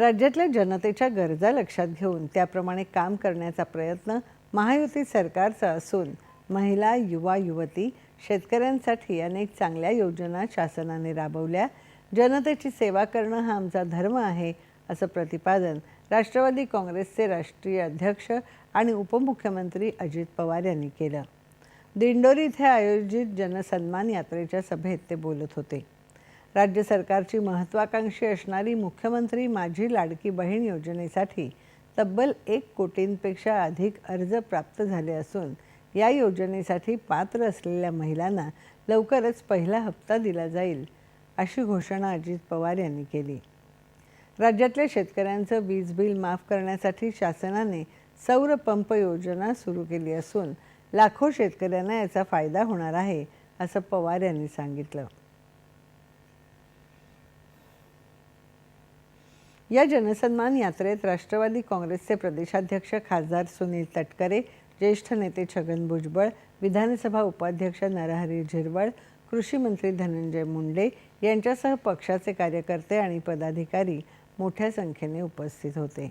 राज्यातल्या जनतेच्या गरजा लक्षात घेऊन त्याप्रमाणे काम करण्याचा प्रयत्न महायुती सरकारचा असून महिला युवा युवती शेतकऱ्यांसाठी अनेक चांगल्या योजना शासनाने राबवल्या. जनतेची सेवा करणं हा आमचा धर्म आहे असं प्रतिपादन राष्ट्रवादी काँग्रेसचे राष्ट्रीय अध्यक्ष आणि उपमुख्यमंत्री अजित पवार यांनी केलं. दिंडोरी इथे आयोजित जनसन्मान यात्रेच्या सभेत ते बोलत होते. राज्य सरकारची महत्त्वाकांक्षी असणारी मुख्यमंत्री माझी लाडकी बहीण योजनेसाठी तब्बल एक कोटींपेक्षा अधिक अर्ज प्राप्त झाले असून या योजनेसाठी पात्र असलेल्या महिलांना लवकरच पहिला हप्ता दिला जाईल अशी घोषणा अजित पवार यांनी केली. राज्यातल्या शेतकऱ्यांचं वीज बिल माफ करण्यासाठी शासनाने सौर पंप योजना सुरू केली असून लाखो शेतकऱ्यांना याचा फायदा होणार आहे असं पवार यांनी सांगितलं. या जनसन्मान यात्रेत राष्ट्रवादी काँग्रेसचे प्रदेशाध्यक्ष खासदार सुनील तटकरे ज्येष्ठ नेते छगन भुजबळ विधानसभा उपाध्यक्ष नरहरी झिरवळ कृषी मंत्री धनंजय मुंडे यांच्यासह पक्षाचे कार्यकर्ते आणि पदाधिकारी मोठ्या संख्येने उपस्थित होते.